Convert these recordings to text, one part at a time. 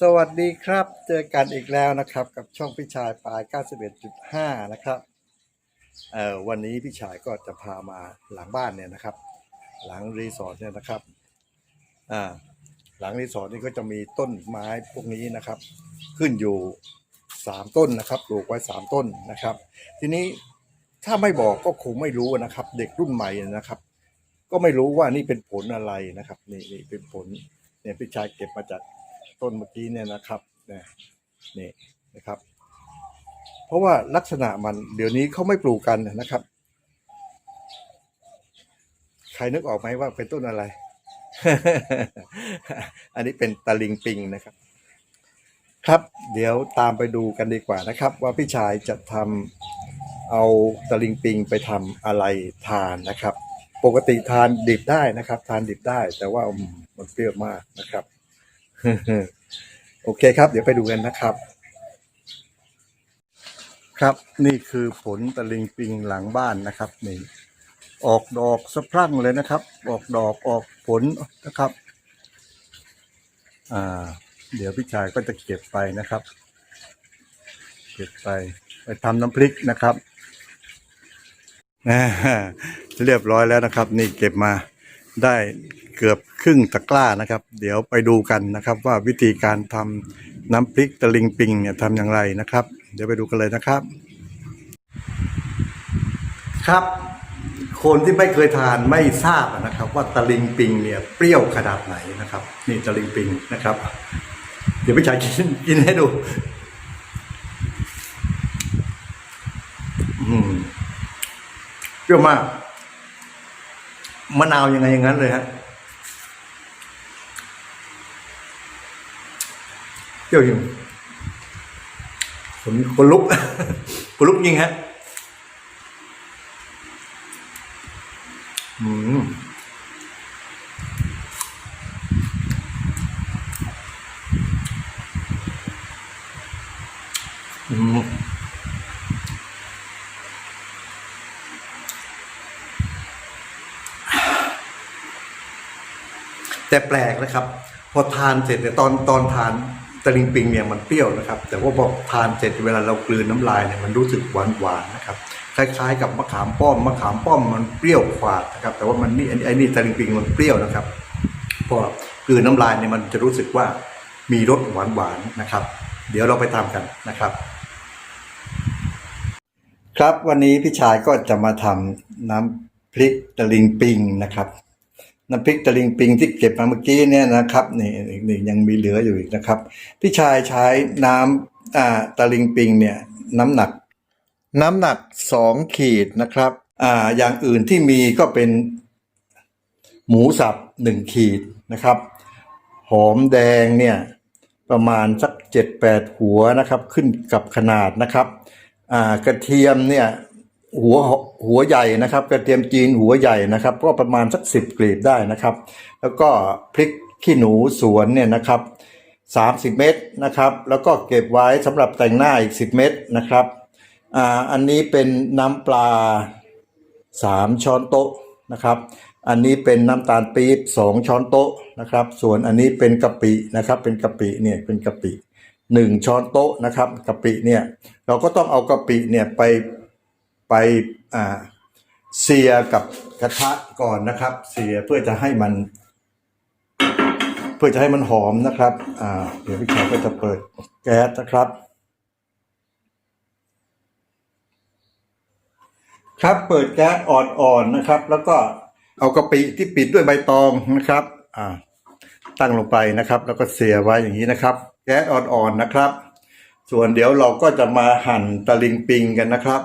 สวัสดีครับ เจอกันอีกแล้วนะครับ กับช่องพี่ชายปลาย 91.5 นะครับเอ่อวันนี้พี่ชายก็จะพามาหลังบ้านเนี่ยนะครับ หลังรีสอร์ทเนี่ยนะครับอ่าหลังรีสอร์ทนี่ก็จะมีต้นไม้พวกนี้นะครับ ขึ้นอยู่สามต้นนะครับปลูกไว้สามต้นนะครับ ทีนี้ถ้าไม่บอกก็คงไม่รู้นะครับ เด็กรุ่นใหม่นะครับ ก็ไม่รู้ว่านี่เป็นผลอะไรนะครับนี่นี่เป็นผลเนี่ยพี่ชายเก็บมาจาก ต้นเมื่อกี้เนี่ยนะครับนี่นี่นะครับ เพราะว่าลักษณะมันเดี๋ยวนี้เขาไม่ปลูกกันนะครับ ใครนึกออกไหมว่าเป็นต้นอะไร อันนี้เป็นตะลิงปิงนะครับ ครับเดี๋ยวตามไปดูกันดีกว่านะครับ ว่าพี่ชายจะทำเอาตะลิงปิงไปทำอะไรทานนะครับ ปกติทานดิบได้นะครับ ทานดิบได้แต่ว่ามันเปรี้ยวมากนะครับ โอเคครับ เดี๋ยวไปดูกันนะครับ ครับนี่คือผลตะลิงปิงหลังบ้านนะครับนี่ออกดอกสะพรั่งเลยนะครับ ออกดอกออกผลนะครับ อ่า เดี๋ยวพี่ชายก็จะเก็บไปนะครับ เก็บไป ไปทำน้ำพริกนะครับเรียบร้อยแล้วนะครับ นี่เก็บมา ได้เกือบครึ่งตะกร้านะครับ เดี๋ยวไปดูกันนะครับ ว่าวิธีการทำน้ำพริกตะลิงปิงเนี่ยทำอย่างไรนะครับ เดี๋ยวไปดูกันเลยนะครับ ครับ คนที่ไม่เคยทานไม่ทราบนะครับ ว่าตะลิงปิงเนี่ยเปรี้ยวขนาดไหนนะครับ นี่ตะลิงปิงนะครับ เดี๋ยวพี่ชายกินกินให้ดูอืมเปรี้ยว มะนาวยังไงอย่างนั้นเลยฮะเปรี้ยวจริงคนคนลุกคนลุกยิงฮะอืม แต่แปลกนะครับ พอทานเสร็จเนี่ยตอนตอนทานตะลิงปิงเนี่ยมันเปรี้ยวนะครับ แต่ว่าพอทานเสร็จเวลาเรากลืนน้ำลายเนี่ยมันรู้สึกหวานหวานนะครับคล้ายๆ กับมะขามป้อมมะขามป้อมมันเปรี้ยวขวาดนะครับแต่ว่ามันนี่ไอ้นี่ตะลิงปิงมันเปรี้ยวนะครับพอกลืนน้ำลายเนี่ยมันจะรู้สึกว่ามีรสหวานหวานๆนะครับ เดี๋ยวเราไปทำกันนะครับ ครับวันนี้พี่ชายก็จะมาทำน้ำพริกตะลิงปิงนะครับ น้ำพริกตะลิงปิงที่เก็บมาเมื่อกี้เนี่ยนะครับนี่อีกหนึ่งยังมีเหลืออยู่อีกนะครับ พี่ชายใช้น้ำอ่าตะลิงปิงเนี่ยน้ำหนัก น้ำหนักสองขีดนะครับอ่าอย่างอื่นที่มีก็เป็นหมูสับหนึ่งขีดนะครับ หอมแดงเนี่ยประมาณสักเจ็ดแปดหัวนะครับ ขึ้นกับขนาดนะครับอ่ากระเทียมเนี่ย หัวหัวใหญ่นะครับ กระเทียมจีนหัวใหญ่นะครับ ก็ประมาณสักสิบกลีบได้นะครับ แล้วก็พริกขี้หนูสวนเนี่ยนะครับสามสิบเม็ดนะครับ แล้วก็เก็บไว้สำหรับแต่งหน้าอีกสิบเม็ดนะครับอ่าอันนี้เป็นน้ำปลาสามช้อนโต๊ะนะครับ อันนี้เป็นน้ำตาลปี๊บสองช้อนโต๊ะนะครับ ส่วนอันนี้เป็นกะปินะครับ เป็นกะปิเนี่ยเป็นกะปิหนึ่งช้อนโต๊ะนะครับกะปิเนี่ยเราก็ต้องเอากะปิเนี่ยไป ไปเสียกับกระทะก่อนนะครับ เสียเพื่อจะให้มัน เพื่อจะให้มันหอมนะครับเดี๋ยวพี่ชายก็จะเปิดแก๊สนะครับ ครับเปิดแก๊สอ่อนๆนะครับ แล้วก็เอากะปิที่ปิดด้วยใบตองนะครับตั้งลงไปนะครับ แล้วก็เสียไว้อย่างนี้นะครับ แก๊สอ่อนๆนะครับ ส่วนเดี๋ยวเราก็จะมาหั่นตะลิงปิงกันนะครับ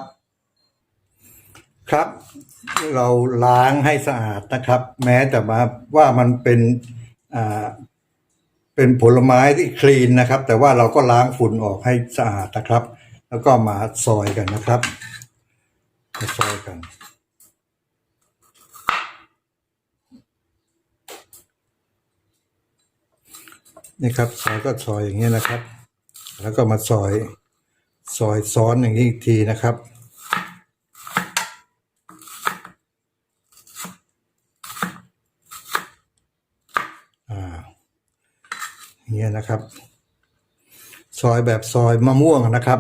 ครับ เราล้างให้สะอาดนะครับ แม้แต่มาว่ามันเป็นอ่าเป็นผลไม้ที่คลีนนะครับ แต่ว่าเราก็ล้างฝุ่นออกให้สะอาดนะครับ แล้วก็มาซอยกันนะครับมาซอยกันนี่ครับซอยก็ซอยอย่างนี้ยนะครับ แล้วก็มาซอยซอยซ้อนอย่างนี้อีกทีนะครับะครับ ซอยแบบซอยมะม่วงนะครับ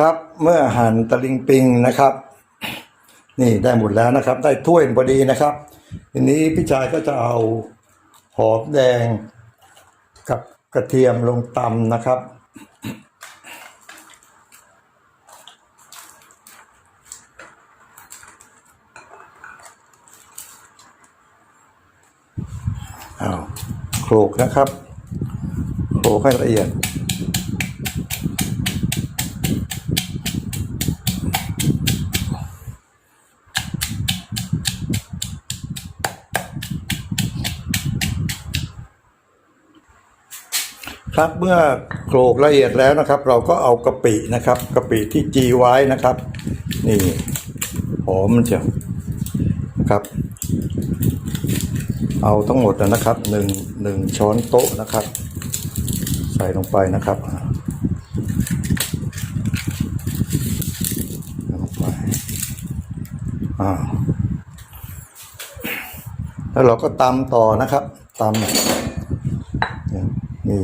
ครับ เมื่อหั่นตะลิงปิงนะครับ นี่ได้หมดแล้วนะครับ ได้ถ้วยพอดีนะครับ ทีนี้พี่ชายก็จะเอาหอมแดงกับกระเทียมลงตำนะครับ เอาโขลกนะครับโขลกให้ละเอียด ครับเมื่อโขลกละเอียดแล้วนะครับ เราก็เอากะปินะครับกะปิที่จีไว้นะครับ นี่หอมมันเชียวนะครับ เอาทั้งหมดนะครับหนึ่งหนึ่งช้อนโต๊ะนะครับ ใส่ลงไปนะครับใส่ลงไปอ่าแล้วเราก็ตำต่อนะครับตำนี่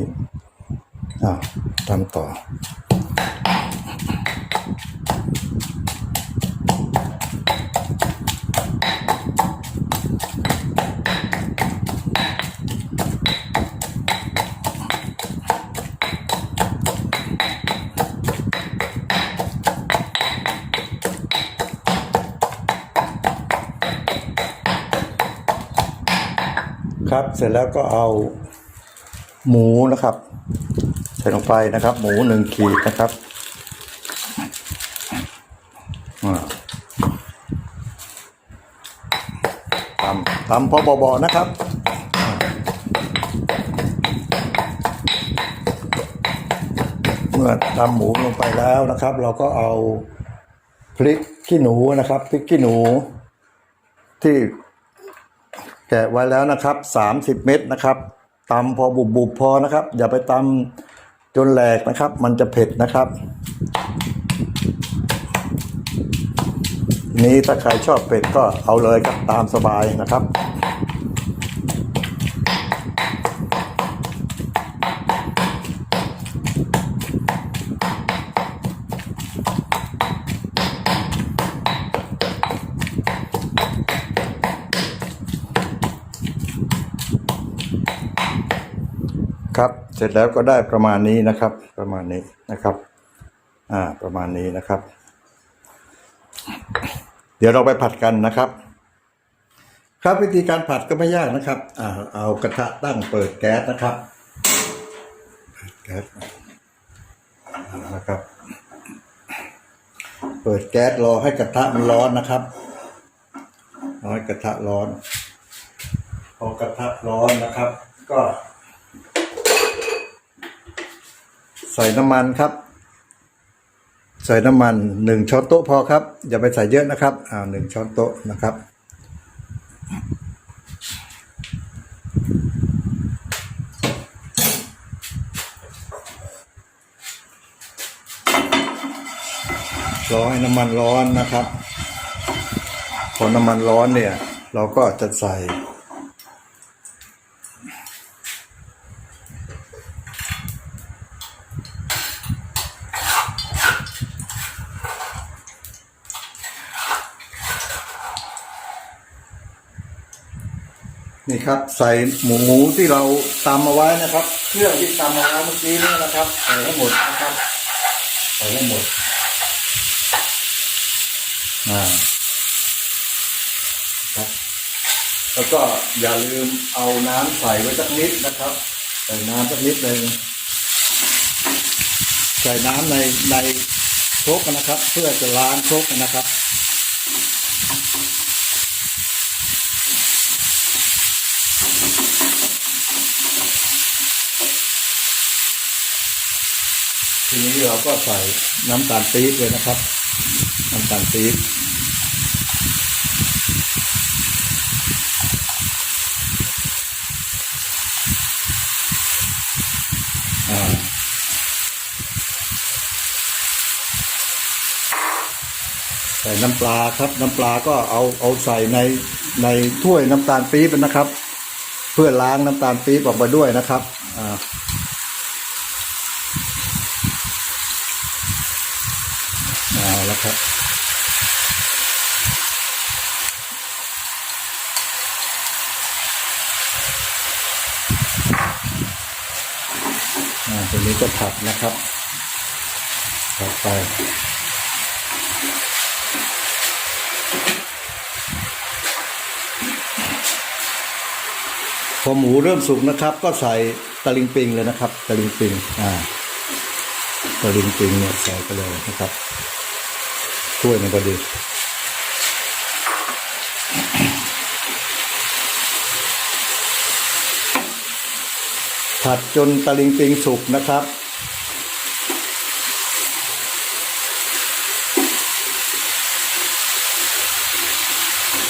ทำต่อครับเสร็จแล้วก็เอาหมูนะครับ ส่ลงไปนะครับ หมูหนึ่งขีดนะครับตำตำพอเบาๆนะครับเมื่อตำหมูลงไปแล้วนะครับ เราก็เอาพริกขี้หนูนะครับพริกขี้หนู ที่แกะไว้แล้วนะครับสามสิบเม็ดนะครับตำพอบุบบุบๆพอนะครับ อย่าไปตำ จนแหลกนะครับ มันจะเผ็ดนะครับ นี้ถ้าใครชอบเผ็ดก็เอาเลยครับตามสบายนะครับครับ เสร็จแล้วก็ได้ประมาณนี้นะครับ ประมาณนี้นะครับ อ่า ประมาณนี้นะครับ เดี๋ยวเราไปผัดกันนะครับ ครับวิธีการผัดก็ไม่ยากนะครับ อ่า เอากระทะตั้งเปิดแก๊สนะครับเปิดแก๊สนะครับ เปิดแก๊สรอให้กระทะมันร้อนนะครับรอให้กระทะร้อนพอกระทะร้อนนะครับ ก็ ใส่น้ำมันครับ ใส่น้ำมันหนึ่งช้อนโต๊ะพอครับ อย่าไปใส่เยอะนะครับอ่าหนึ่งช้อนโต๊ะนะครับ รอให้น้ำมันร้อนนะครับ พอน้ำมันร้อนเนี่ย เราก็จะใส่ ครับ ใส่หมูหมูที่เราตำเอาไว้นะครับ เครื่องที่ตำเอาไว้เมื่อกี้นี่นะครับใส่ให้หมดนะครับใส่ให้หมดอ่าครับแล้วก็อย่าลืมเอาน้ำใส่ไว้สักนิดนะครับ ใส่น้ำสักนิดหนึ่งใส่น้ำในในครกนะครับ เพื่อจะล้างครกนะครับ นี้เราก็ใส่น้ำตาลปี๊บเลยนะครับ น้ำตาลปี๊บอ่าใส่น้ำปลาครับ น้ำปลาก็เอาเอาใส่ในในถ้วยน้ำตาลปี๊บนะครับ เพื่อล้างน้ำตาลปี๊บออกมาด้วยนะครับอ่า เอาแล้ว ครับ อ่าทีนี้ก็ผัดนะครับ ผัดไปพอหมูเริ่มสุกนะครับ ก็ใส่ตะลิงปิงเลยนะครับตะลิงปิงอ่าตะลิงปิงเนี่ยใส่ไปเลยนะครับ ถ้วยหนึงพอดีผัดจนตะลิงปิงสุกนะครับ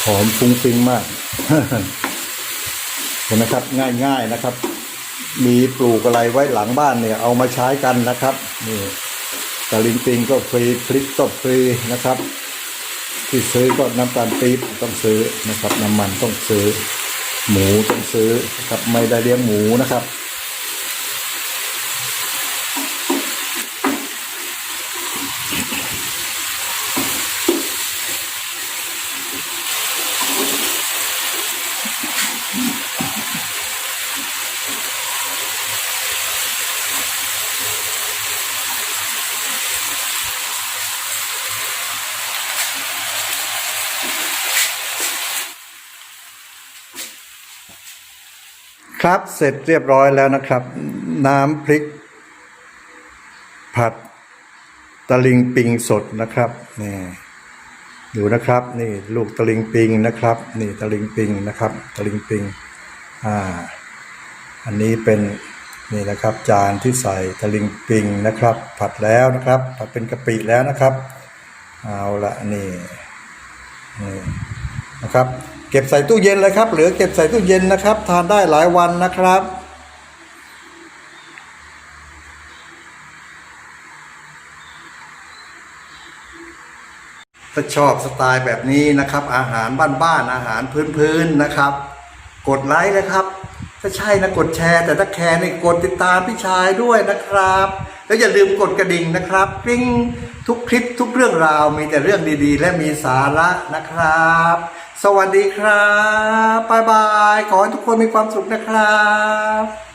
หอมฟุ้งฟิ้งมาก เห็นไหมครับ ง่ายๆนะครับ มีปลูกอะไรไว้หลังบ้านเนี่ย เอามาใช้กันนะครับ นี่ ตะลิงปิงก็ฟรีพริกก็ฟรีนะครับ ที่ซื้อก็น้ำตาลปี๊บต้องซื้อนะครับ น้ำมันต้องซื้อ หมูต้องซื้อนะครับไม่ได้เลี้ยงหมูนะครับ ครับเสร็จเรียบร้อยแล้วนะครับ น้ำพริก ผัดตะลิงปิงสดนะครับนี่ดูนะครับนี่ลูกตะลิงปิงนะครับ นี่ตะลิงปิงนะครับตะลิงปิงอ่าอันนี้เป็นนี่นะครับจานที่ใส่ตะลิงปิงนะครับ ผัดแล้วนะครับ ผัดเป็นกะปิแล้วนะครับ เอาละนี่นี่นะครับ เก็บใส่ตู้เย็นเลยครับ เหลือเก็บใส่ตู้เย็นนะครับ ทานได้หลายวันนะครับ ถ้าชอบสไตล์แบบนี้นะครับ อาหารบ้านๆอาหารพื้นๆนะครับ กดไลค์นะครับ ถ้าใช่นะกดแชร์ แต่ถ้าแคร์นี่กดติดตามพี่ชายด้วยนะครับ แล้วอย่าลืมกดกระดิ่งนะครับกริ้งทุกคลิปทุกเรื่องราวมีแต่เรื่องดีๆ และมีสาระนะครับ สวัสดีครับ บ๊ายบาย ขอให้ทุกคนมีความสุขนะครับ